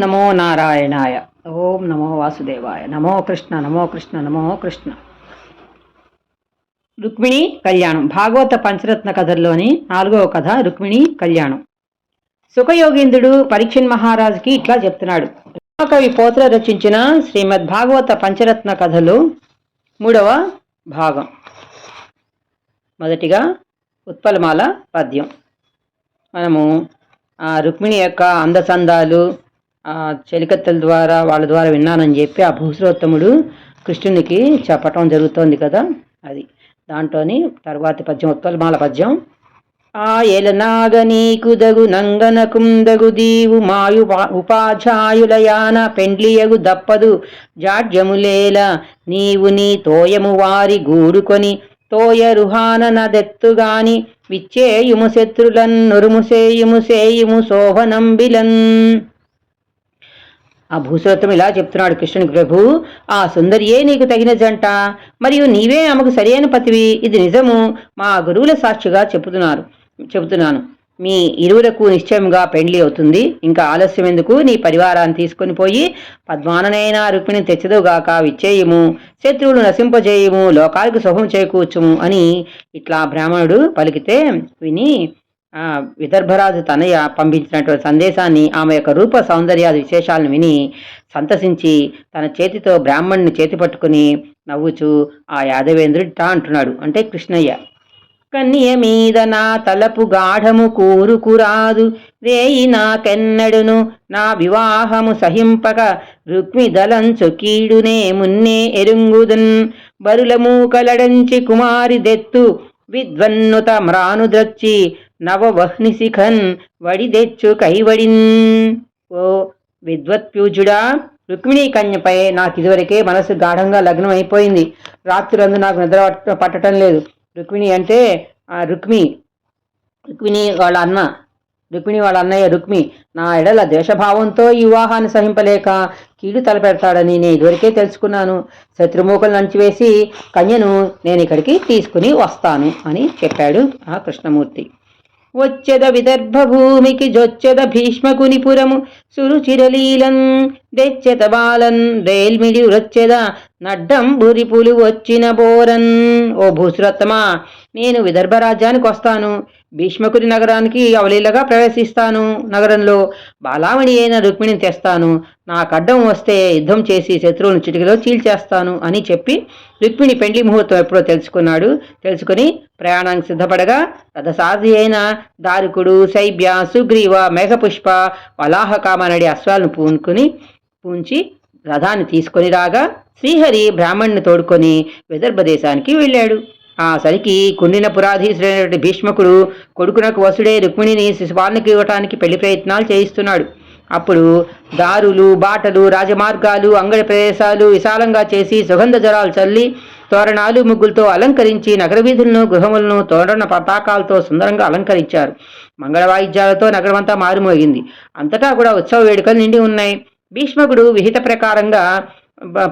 నమో నారాయణాయ. ఓం నమో వాసుదేవాయ. నమో కృష్ణ నమో కృష్ణ నమో కృష్ణ. రుక్మిణి కళ్యాణం. భాగవత పంచరత్న కథల్లోని నాలుగవ కథ రుక్మిణి కళ్యాణం. సుఖయోగేంద్రుడు పరీక్షన్ మహారాజుకి ఇట్లా చెప్తున్నాడు. కవి పోతల రచించిన శ్రీమద్ భాగవత పంచరత్న కథలు మూడవ భాగం. మొదటిగా ఉత్పలమాల పద్యం. మనము ఆ రుక్మిణి యొక్క అందచందాలు చెలికత్తెల ద్వారా వాళ్ళ ద్వారా విన్నానని చెప్పి ఆ భూశ్రోత్తముడు కృష్ణునికి చెప్పటం జరుగుతోంది కదా అది. దాంట్లోని తర్వాతి పద్యం ఉత్పలమాల పద్యం. ఆ ఎలనాగ నీకు నంగన కుందగు దీవు మాయు ఉపాధ్యాయులయాన పెండ్లియగు దప్పదు జాడ్యములేల నీవు నీ తోయము వారి గూడుకొని తోయ రుహాన నదెత్తుగాని విచ్చేయుము శత్రులన్ నురుము సేయుము సేయుము శోభనంబిలన్. ఆ భూసోత్తం ఇలా చెప్తున్నాడు కృష్ణునికి ప్రభు ఆ సుందరియే నీకు తగిన జంట. మరియు నీవే ఆమెకు సరైన పతివి ఇది నిజము. మా గురువుల సాక్షిగా చెబుతున్నారు. చెబుతున్నాను. మీ ఇరువులకు నిశ్చయంగా పెండ్లి అవుతుంది. ఇంకా ఆలస్యం ఎందుకు? నీ పరివారాన్ని తీసుకొని పోయి పద్మాననైనా రుక్మిణి తెచ్చదుగాక విచ్చేయము. శత్రువులు నశింపజేయము. లోకాలకు శుభం చేకూర్చుము అని ఇట్లా బ్రాహ్మణుడు పలికితే విని విదర్భరాజు తనయ పంపించినటువంటి సందేశాన్ని ఆమె యొక్క రూప సౌందర్యాది విశేషాలను విని సంతసించి తన చేతితో బ్రాహ్మణ్ణి చేతి పట్టుకుని నవ్వుచు ఆ యాదవేంద్రుడిటా అంటున్నాడు. అంటే కృష్ణయ్య కన్య మీద నా తలపు గాఢము కూరుకురాదు రేయి నాకెన్నడును నా వివాహము సహింపక రుక్మిదలంచు కీడునే మున్నే ఎరుంగుదన్ బరులమూ కలడంచి కుమారి దెత్తు విద్వన్నుత మ్రానుద్రచ్చి నవవహ్ని శిఖన్ వడిదెచ్చు కైవడిన్ ఓ విద్వత్ప్యూజుడా రుక్మిణీ కన్యపై నాకు ఇదివరకే మనసు గాఢంగా లగ్నం అయిపోయింది రాత్రులందు నాకు నిద్ర పట్ట- పట్టడం లేదు. రుక్మిణి అంటే ఆ రుక్మి రుక్మిణి వాళ్ళ అన్న రుక్మిణి వాళ్ళ అన్నయ్య రుక్మి నా ఎడల ద్వేషభావంతో ఈ వివాహాన్ని సహింపలేక కీడు తలపెడతాడని నేను ఇదివరకే తెలుసుకున్నాను. శత్రుమూకలు నంచివేసి కన్యను నేను ఇక్కడికి తీసుకుని వస్తాను అని చెప్పాడు ఆ కృష్ణమూర్తి. వచ్చెద విదర్భ భూమికి జొచ్చెద భీష్మకునిపురము సురుచిరలీలం దెచ్చెత బాలన్ రేల్మిడి రొచ్చెద నడ్డం బురిపులు వచ్చిన బోరన్. ఓ భూసురత్తమా నేను విదర్భ రాజ్యానికి వస్తాను. భీష్మకుడి నగరానికి అవలీలగా ప్రవేశిస్తాను. నగరంలో బాలామణి అయిన రుక్మిణిని తెస్తాను. నాకు అడ్డం వస్తే యుద్ధం చేసి శత్రువులను చిటికలో చీల్చేస్తాను అని చెప్పి రుక్మిణి పెండ్లి ముహూర్తం ఎప్పుడో తెలుసుకున్నాడు. తెలుసుకుని ప్రయాణానికి సిద్ధపడగా రథసాధి అయిన దారుకుడు శైబ్య సుగ్రీవ మేఘపుష్ప వలాహకామనడి అశ్వాలను పూనుకుని పూంచి రథాన్ని తీసుకొని రాగా శ్రీహరి బ్రాహ్మణ్ణి తోడుకొని విదర్భ దేశానికి వెళ్ళాడు. ఆ సరికి కుండిన పురాధీశుడైనటువంటి భీష్మకుడు కొడుకునకు వసుడే రుక్మిణిని శిశుపాలనకి ఇవ్వటానికి పెళ్ళి ప్రయత్నాలు చేయిస్తున్నాడు. అప్పుడు దారులు బాటలు రాజమార్గాలు అంగడి ప్రదేశాలు విశాలంగా చేసి సుగంధ జలాలు చల్లి తోరణాలు ముగ్గులతో అలంకరించి నగర వీధులను గృహములను తోరణ పతాకాలతో సుందరంగా అలంకరించారు. మంగళ వాయిద్యాలతో నగరమంతా మారుమోగింది. అంతటా కూడా ఉత్సవ వేడుకలు నిండి ఉన్నాయి. భీష్మకుడు విహిత ప్రకారంగా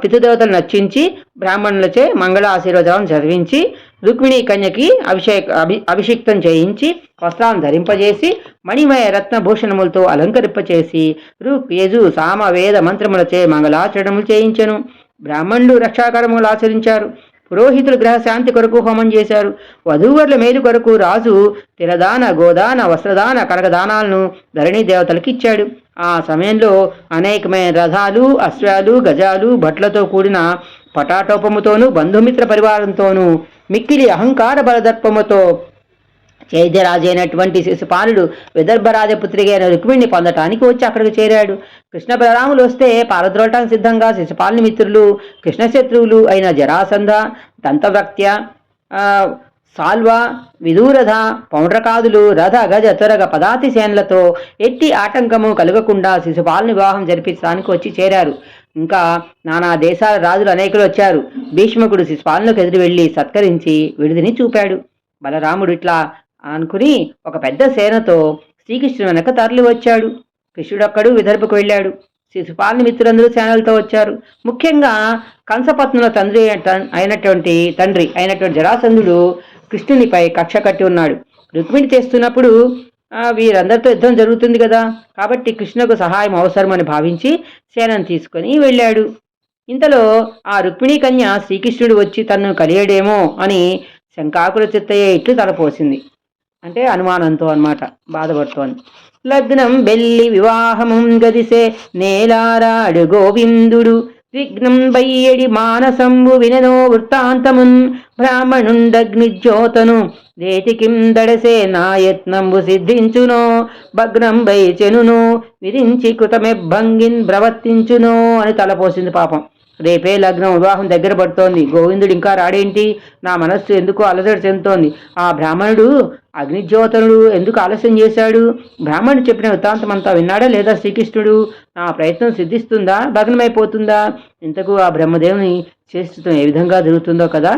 పితృదేవతలు నచ్చించి బ్రాహ్మణులచే మంగళ ఆశీర్వచనం చదివించి రుక్మిణీ కన్యకి అభిషేక అభి అభిషిక్తం చేయించి వస్త్రాలను ధరింపజేసి మణిమయ రత్నభూషణములతో అలంకరింపచేసి రుక్ యజు సామ వేద మంత్రములచే మంగళాచరణములు చేయించెను. బ్రాహ్మణులు రక్షాకరములు ఆచరించారు. పురోహితులు గ్రహశాంతి కొరకు హోమం చేశారు. వధూవరుల మేలు కొరకు రాజు తిరదాన గోదాన వస్త్రదాన కనకదానాలను ధరణి దేవతలకు ఇచ్చాడు. ఆ సమయంలో అనేకమైన రథాలు అశ్వాలు గజాలు భట్లతో కూడిన పటాటోపముతోనూ బంధుమిత్ర పరివారంతోనూ మిక్కిలి అహంకార బలదర్పముతో చైద్యరాజైనటువంటి శిశుపాలుడు విదర్భరాజపుత్రిగా అయిన రుక్మిణిని పొందటానికి వచ్చి అక్కడికి చేరాడు. కృష్ణ బలరాములు వస్తే పారద్రోటానికి సిద్ధంగా శిశుపాలుని మిత్రులు కృష్ణశత్రువులు అయిన జరాసంధ దంతవ్రక్త్య సాల్వ విదూరథ పౌండ్రకాదులు రథ గజ త్వరగ పదాతి సేనలతో ఎట్టి ఆటంకము కలగకుండా శిశుపాలుని వివాహం జరిపించడానికి వచ్చి చేరారు. ఇంకా నానా దేశాల రాజులు అనేకులు వచ్చారు. భీష్మకుడు శిశుపాలనకు ఎదురు వెళ్ళి సత్కరించి విడిదిని చూపాడు. బలరాముడు ఇట్లా అనుకుని ఒక పెద్ద సేనతో శ్రీకృష్ణుడు వెనక తరలి వచ్చాడు. కృష్ణుడొక్కడు విదర్భకు వెళ్ళాడు. శిశుపాలని మిత్రులందరూ సేనలతో వచ్చారు. ముఖ్యంగా కంసపత్నుల తండ్రి అయిన- అయినటువంటి తండ్రి అయినటువంటి జరాసంధుడు కృష్ణునిపై కక్ష కట్టి ఉన్నాడు. రుక్మిణి చేస్తున్నప్పుడు వీరందరితో యుద్ధం జరుగుతుంది కదా. కాబట్టి కృష్ణకు సహాయం అవసరమని భావించి సేనను తీసుకొని వెళ్ళాడు. ఇంతలో ఆ రుక్మిణీ కన్య శ్రీకృష్ణుడు వచ్చి తన్ను కలియడేమో అని శంకాకుల చిత్తయ్య ఇట్లు తలపోసింది. అంటే అనుమానంతో అన్నమాట బాధపడుతోంది లగ్నం బెల్లి వివాహము గదిసే నేలారాడు గోవిందుడు విఘ్నం బయ్యడి మానసంబు విననో వృత్తాంతమున్ బ్రాహ్మణుండగ్నిజ్యోతను. రేతికిం దడసే నా యత్నంబు సిద్ధించును భగ్నం బై చెనును విరించి కృతమెభంగిన్ ప్రవర్తించును అని తలపోసింది పాపం. రేపే లగ్నం వివాహం దగ్గర పడుతోంది. గోవిందుడు ఇంకా రాడేంటి? నా మనస్సు ఎందుకు అలసట చెందుతోంది? ఆ బ్రాహ్మణుడు అగ్నిజ్యోతనుడు ఎందుకు ఆలస్యం చేశాడు? బ్రాహ్మణుడు చెప్పిన వృత్తాంతం అంతా విన్నాడా లేదా శ్రీకృష్ణుడు? నా ప్రయత్నం సిద్ధిస్తుందా? భగ్నమైపోతుందా? ఇంతకు ఆ బ్రహ్మదేవుని చేస్తున్న ఏ విధంగా జరుగుతుందో కదా?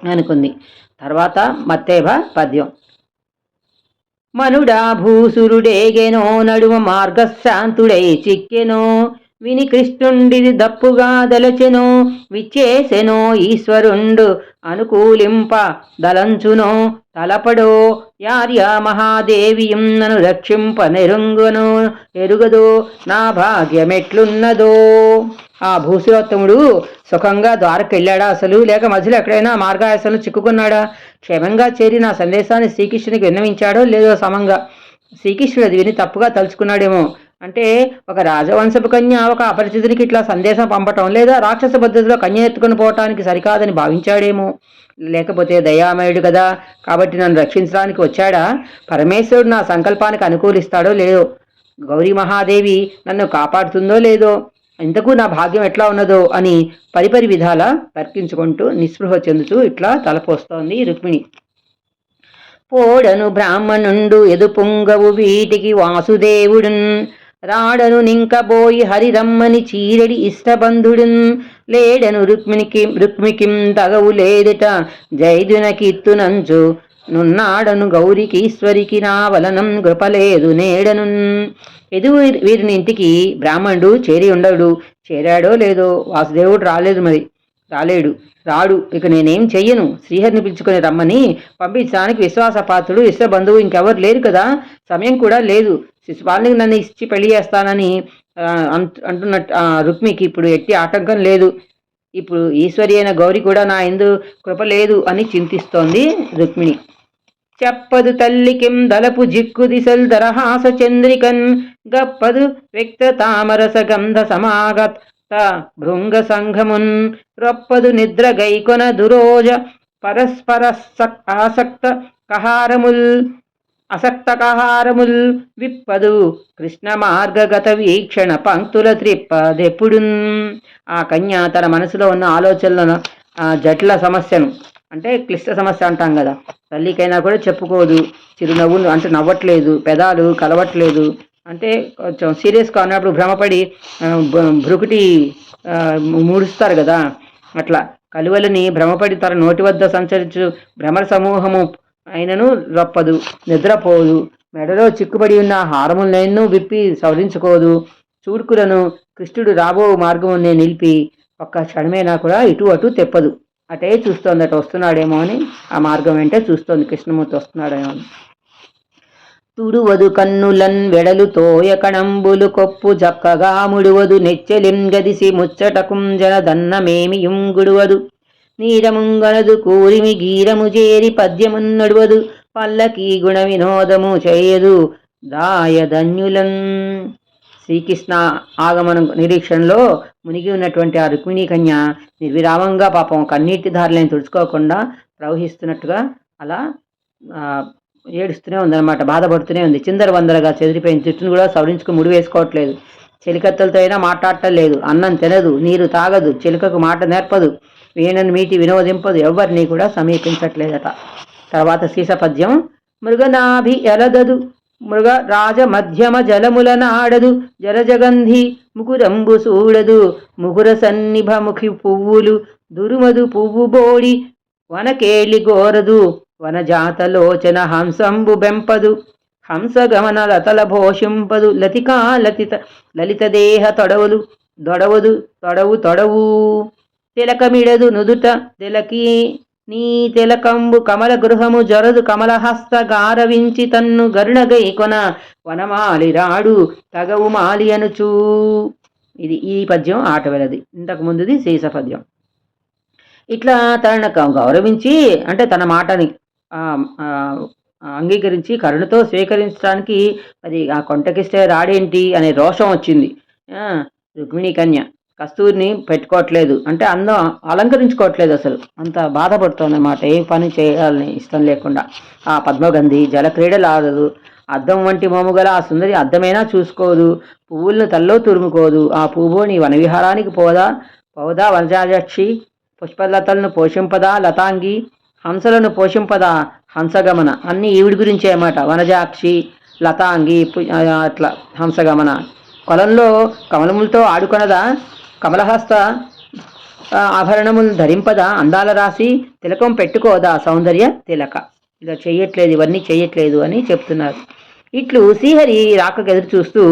అనుకుంది. తర్వాత మత్తేభ పద్యం. మనుడా భూసురుడేగెనో నడుమ మార్గశాంతుడై చిక్కెనో విని కృష్ణుండిది దప్పుగా దలచెనో విచ్చేసెనో ఈశ్వరుండు అనుకూలింప దలంచునో తలపడో యార్యా మహాదేవియం నను రక్షింప నెరుంగును ఎరుగదో నా భాగ్యమెట్లున్నదో. ఆ భూసురోత్తముడు సుఖంగా ద్వారకెళ్ళాడా అసలు? లేక మధ్యలో ఎక్కడైనా మార్గాయసంలో చిక్కుకున్నాడా? క్షేమంగా చేరి నా సందేశాన్ని శ్రీకృష్ణునికి విన్నవించాడో లేదో సమంగా? శ్రీకృష్ణుడు అది విని తప్పుగా తలుచుకున్నాడేమో. అంటే ఒక రాజవంశపు కన్య ఒక అపరిచితునికి ఇట్లా సందేశం పంపటం లేదా రాక్షస పద్ధతిలో కన్య ఎత్తుకొని పోవటానికి సరికాదని భావించాడేమో. లేకపోతే దయామయుడు కదా కాబట్టి నన్ను రక్షించడానికి వచ్చాడా? పరమేశ్వరుడు నా సంకల్పానికి అనుకూలిస్తాడో లేదో? గౌరీ మహాదేవి నన్ను కాపాడుతుందో లేదో? ఇంతకు నా భాగ్యం ఎట్లా ఉన్నదో? అని పరిపరి విధాల తర్కించుకుంటూ నిస్పృహ చెందుతూ ఇట్లా తలపోస్తోంది రుక్మిణి. పోడను బ్రాహ్మణుండు ఎదుపుంగవు వీటికి వాసుదేవుడున్. రాడను నింకబోయి హరిరమ్మని చీరడి ఇష్టబంధుడున్ లేడను రుక్మిణికి రుక్మికిం తగవు లేదిట. జైదునకిత్తునంచు నున్నాడను గౌరికీశ్వరికి నా వలనం కృపలేదు నేడను ఎదు వీరిని ఇంటికి బ్రాహ్మణుడు చేరి ఉండడు. చేరాడో లేదో వాసుదేవుడు రాలేదు మరి. రాలేడు. రాడు. ఇక నేనేం చెయ్యను? శ్రీహరిని పిలుచుకొని రమ్మని పంపించడానికి విశ్వాసపాత్రుడు ఇష్ట బంధువు ఇంకెవరు లేరు కదా? సమయం కూడా లేదు. శిశుపాలనికి నన్ను ఇచ్చి పెళ్ళి చేస్తానని అంటున్నట్టు రుక్మికి ఇప్పుడు ఎట్టి ఆటంకం లేదు. ఇప్పుడు ఈశ్వరి అయిన గౌరి కూడా నా ఎందు కృప లేదు అని చింతిస్తోంది రుక్మిణి. చెప్పదు తల్లికిం దలపు జిక్కు దిశల్ దరహాస చంద్రికన్ గప్పదు వ్యక్త తామరస గంధ సమాగత భృంగ సంఘమున్ రొప్పదు నిద్ర గైకొన దురోజ పరస్పర సక్- ఆసక్త కహారముల్ అసక్త కహారముల్ విప్పదు కృష్ణ మార్గగత వీక్షణ పంక్తుల త్రిప్పదెప్పుడున్. ఆ కన్య తన మనసులో ఉన్న ఆలోచనలను జట్ల సమస్యను అంటే క్లిష్ట సమస్య అంటాం కదా తల్లికైనా కూడా చెప్పుకోదు చిరునవ్వులు అంటే నవ్వట్లేదు పెదాలు కలవట్లేదు అంటే కొంచెం సీరియస్గా ఉన్నప్పుడు భ్రమపడి భ్రుకుటి మూడుస్తారు కదా. అట్లా కలువలని భ్రమపడి తన నోటి వద్ద సంచరించు భ్రమర సమూహము అయినను రప్పదు నిద్రపోదు. మెడలో చిక్కుబడి ఉన్న హారములనూ విప్పి సవరించుకోదు. చూడుకులను కృష్ణుడు రాబో మార్గమునే నిలిపి ఒక్క క్షణమైనా కూడా ఇటు అటు తెప్పదు. అటే చూస్తోంది అటు వస్తున్నాడేమో అని ఆ మార్గం వెంటే చూస్తోంది కృష్ణమూర్తి వస్తున్నాడేమో అని. తుడువదు కన్నులన్ వెడలు తోయ కణంబులు కొప్పు జక్కగా ముడువదు నెచ్చెలిం గదిసి ముచ్చటకుం జనదన్నమేమి యుంగుడువదు. నీరముంగనదు కూరిమి గీరము చేరి పద్యమున్ నడువదు. పల్లకీ గుణ వినోదము చేయదు దాయధన్యులన్ శ్రీకృష్ణ ఆగమన నిరీక్షణలో మునిగి ఉన్నటువంటి ఆ రుక్మిణీ కన్య నిర్విరామంగా పాపం కన్నీటి ధారలను తుడుచుకోకుండా ప్రవహిస్తున్నట్టుగా అలా ఏడుస్తూనే ఉందన్నమాట బాధపడుతూనే ఉంది. చిందర వందరగా చెదిరిపోయిన జుట్టును కూడా సవరించుకుని ముడి వేసుకోవట్లేదు. చెలికత్తలతో అయినా మాట్లాడటం లేదు. అన్నం తినదు నీరు తాగదు చిలుకకు మాట నేర్పదు వీణను మీటి వినోదింపదు ఎవరిని కూడా సమీపించట్లేదట. తర్వాత శీసపద్యం మృగనాభి ఎలదదు మృగ రాజ మధ్యమ జలముల నాడదు జలజగంధి ముకురంబు సూడదు ముకుర సన్నిభముఖి పువ్వులు దురుమదు పువ్వు బోడి వనకేళి గోరదు వనజాతలోచన హంసంబు బెంపదు హంసగమన లతల భోషింపదు లతికా లతిత లలిత దేహ దొడవదు తొడవు తొడవు. తిలకమిడదు నుదుట తిలకి నీ తిలకంబు కమల గృహము జరదు కమలహస్త గారవించి తన్ను గరుణగై కొన వనమాలి రాడు తగవు మాలి అనుచూ ఇది ఈ పద్యం ఆట ఇంతకు ముందుది శేష పద్యం ఇట్లా తనను గౌరవించి అంటే తన మాటని అంగీకరించి కరుణతో స్వీకరించడానికి మరి ఆ కొంటకిస్తే రాడేంటి అనే రోషం వచ్చింది. రుక్మిణి రుక్మిణీ కన్య కస్తూరిని పెట్టుకోవట్లేదు. అంటే అందం అలంకరించుకోవట్లేదు అసలు. అంత బాధపడుతోంది అన్నమాట. ఏ పని చేయాలని ఇష్టం లేకుండా. ఆ పద్మగంధి జల క్రీడలు ఆడదు. అద్దం వంటి మోముగల ఆ సుందరి అద్దమైనా చూసుకోదు. పువ్వులను తల్లో తురుముకోదు. ఆ పువ్వుని వనవిహారానికి పోదా? పోదా వనజాజక్షి? పుష్పలతలను పోషింపదా? లతాంగి? హంసలను పోషింపద హంసగమన? అన్ని ఈవిడి గురించే అన్నమాట. వనజాక్షి లతాంగి పు- అట్లా హంసగమన. కొలంలో కమలములతో ఆడుకొనదా? కమలహస్త ఆభరణములు ధరింపదా? అందాల రాసి తిలకం పెట్టుకోదా? సౌందర్య తిలక. ఇలా చేయట్లేదు ఇవన్నీ చేయట్లేదు అని చెప్తున్నారు. ఇట్లు శ్రీహరి రాకకు ఎదురు చూస్తూ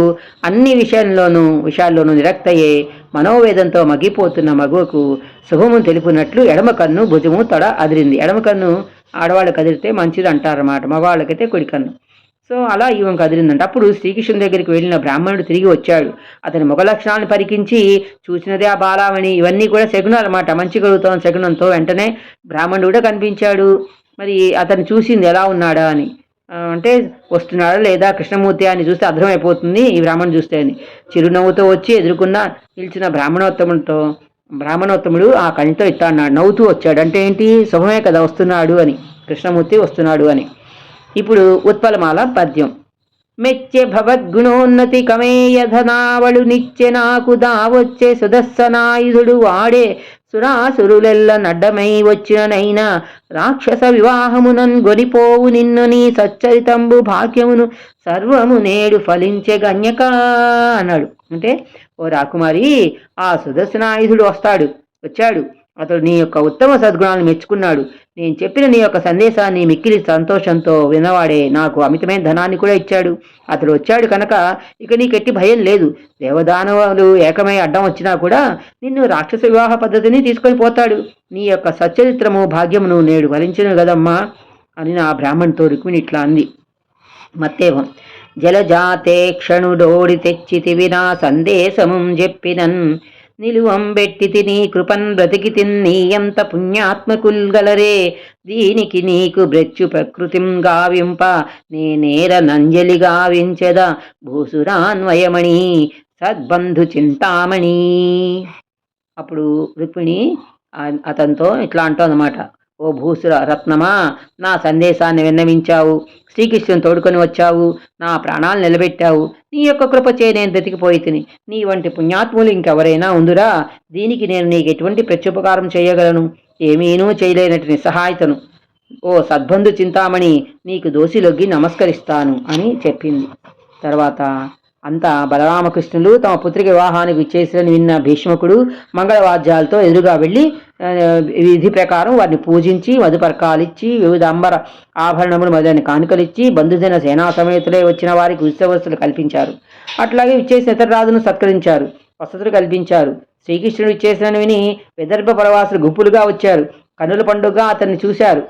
అన్ని విషయంలోనూ విషయాల్లోనూ నిరక్తయ్యే మనోవేదంతో మగ్గిపోతున్న మగువకు శుభము తెలిపినట్లు ఎడమ కన్ను భుజము తొడ అదిరింది. ఎడమ కన్ను ఆడవాళ్ళకి కదిరితే మంచిది అంటారన్నమాట. మగవాళ్ళకైతే కుడి కన్ను. సో అలా ఈవెం కదిలిందంట అప్పుడు శ్రీకృష్ణుని దగ్గరికి వెళ్ళిన బ్రాహ్మణుడు తిరిగి వచ్చాడు. అతని ముఖ లక్షణాలను పరికించి చూసినదే ఆ బాలామణి. ఇవన్నీ కూడా శకునాలు అన్నమాట మంచి కలుగుతాం శకునంతో వెంటనే బ్రాహ్మణుడు కూడా కనిపించాడు. మరి అతను చూసింది ఎలా ఉన్నాడా అని. అంటే వస్తున్నాడా లేదా కృష్ణమూర్తి అని చూస్తే అర్థమైపోతుంది ఈ బ్రాహ్మణుడు చూస్తే అని. చిరునవ్వుతో వచ్చి ఎదుర్కొన్న నిలిచిన బ్రాహ్మణోత్తముడితో బ్రాహ్మణోత్తముడు ఆ కళ్ళతో ఇట్లా అన్నాడు నవ్వుతూ వచ్చాడు. అంటే ఏంటి? శుభమే కదా వస్తున్నాడు అని. కృష్ణమూర్తి వస్తున్నాడు అని. ఇప్పుడు ఉత్పలమాల పద్యం. మెచ్చె భవద్గుణోన్నతి కమేయధనావళు నిచ్చె నాకు దావొచ్చే సుదస్సనాయుధుడు వాడే సురాసురులెల్ల నడ్డమై వచ్చిననైనా రాక్షస వివాహమునన్ గొనిపోవు నిన్ను నీ సచ్చరితంబు భాగ్యమును సర్వము నేడు ఫలించే గణ్యక అన్నాడు. అంటే ఓ రాకుమారి ఆ సుదర్శనాయుధుడు వస్తాడు వచ్చాడు. అతడు నీ యొక్క ఉత్తమ సద్గుణాలను మెచ్చుకున్నాడు. నేను చెప్పిన నీ యొక్క సందేశాన్ని మిక్కిలి సంతోషంతో వినవాడే నాకు అమితమైన ధనాన్ని కూడా ఇచ్చాడు. అతడు వచ్చాడు కనుక ఇక నీకెట్టి భయం లేదు. దేవదానవులు ఏకమై అడ్డం వచ్చినా కూడా నిన్ను రాక్షస వివాహ పద్ధతిని తీసుకొని పోతాడు. నీ యొక్క సచ్చరిత్రము భాగ్యమును నేడు ఫలించిన కదమ్మా అని నా బ్రాహ్మణ్తో రుక్మిణి ఇట్లా అంది. మత్తేవం. జలజాతే క్షణుడోడి తెచ్చితివి నా సందేశము చెప్పినన్. నిలువంబెట్టి తిని నీ కృపన్ బ్రతికి నీయంత పుణ్యాత్మకుల్గలరే. దీనికి నీకు బ్రెచ్చు ప్రకృతిం గావింప నేనేర నంజలి గావించెద. భూసురాన్వయమణి సద్బంధు చింతామణి. అప్పుడు రుక్మిణి అతనితో ఇట్లా అంటోందన్నమాట. ఓ భూసుర రత్నమా నా సందేశాన్ని విన్నవించావు. శ్రీకృష్ణుని తోడుకొని వచ్చావు. నా ప్రాణాలు నిలబెట్టావు. నీ యొక్క కృపచే నేను బ్రతికిపోయి తిని. నీ వంటి పుణ్యాత్ములు ఇంకెవరైనా ఉందురా? దీనికి నేను నీకు ఎటువంటి ప్రత్యుపకారం చేయగలను? ఏమీనూ చేయలేనటి నిస్సహాయతను. ఓ సద్బంధు చింతామణి నీకు దోసిలొగ్గి నమస్కరిస్తాను అని చెప్పింది. తర్వాత అంతా బలరామకృష్ణులు తమ పుత్రిక వివాహానికి విచ్చేసిరని విన్న భీష్మకుడు మంగళవాద్యాలతో ఎదురుగా వెళ్ళి విధి ప్రకారం వారిని పూజించి మధుపర్కాలిచ్చి వివిధ అంబర ఆభరణములు మొదలైన కానుకలిచ్చి బంధుజన సేనా సమేతులే వచ్చిన వారికి ఉత్సవస్తులు కల్పించారు. అట్లాగే విచ్చేసిన ఇతర రాజును సత్కరించారు. వసతులు కల్పించారు. శ్రీకృష్ణుడు విచ్చేసిన విని విదర్భ పరవాసులు గుంపులుగా వచ్చారు. కనుల పండుగ అతన్ని చూశారు.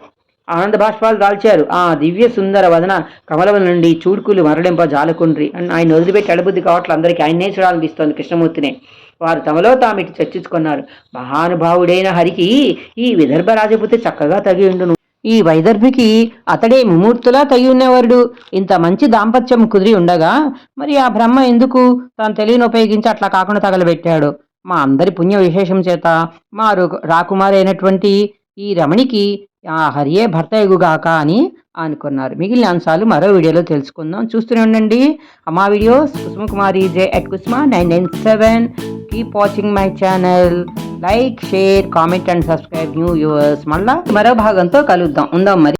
ఆనంద బాష్పాలు దాల్చారు. ఆ దివ్య సుందర వదన కమలముల నుండి చూడుకులు మరలింప జాలకుండ్రి. అని ఆయన వదిలిపెట్టి అడబుద్ధి కావట్లు అందరికీ ఆయన్నే చూడాలనిపిస్తోంది కృష్ణమూర్తినే. వారు తమలో తామిటి చర్చించుకున్నారు. మహానుభావుడైన హరికి ఈ విదర్భ రాజపుత్రి చక్కగా తగి ఉండును. ఈ వైదర్భికి అతడే ముమూర్తులా తగి ఉన్నవాడు ఇంత మంచి దాంపత్యం కుదిరి ఉండగా మరి ఆ బ్రహ్మ ఎందుకు తాను తెలియని ఉపయోగించి అట్లా కాకుండా తగలబెట్టాడు? మా అందరి పుణ్య విశేషం చేత మా రు- రాకుమారి అయినటువంటి ఈ రమణికి ఆ హరియే భర్త ఎగుగాక అని అనుకున్నారు. మిగిలిన అంశాలు మరో వీడియోలో తెలుసుకుందాం. చూస్తూనే ఉండండి. మా videos Kusuma Kumari J at Kusuma nine nine seven. Keep watching my channel. Like share comment and subscribe new yours మళ్ళా మరో భాగంతో కలుద్దాం. ఉందాం మరి.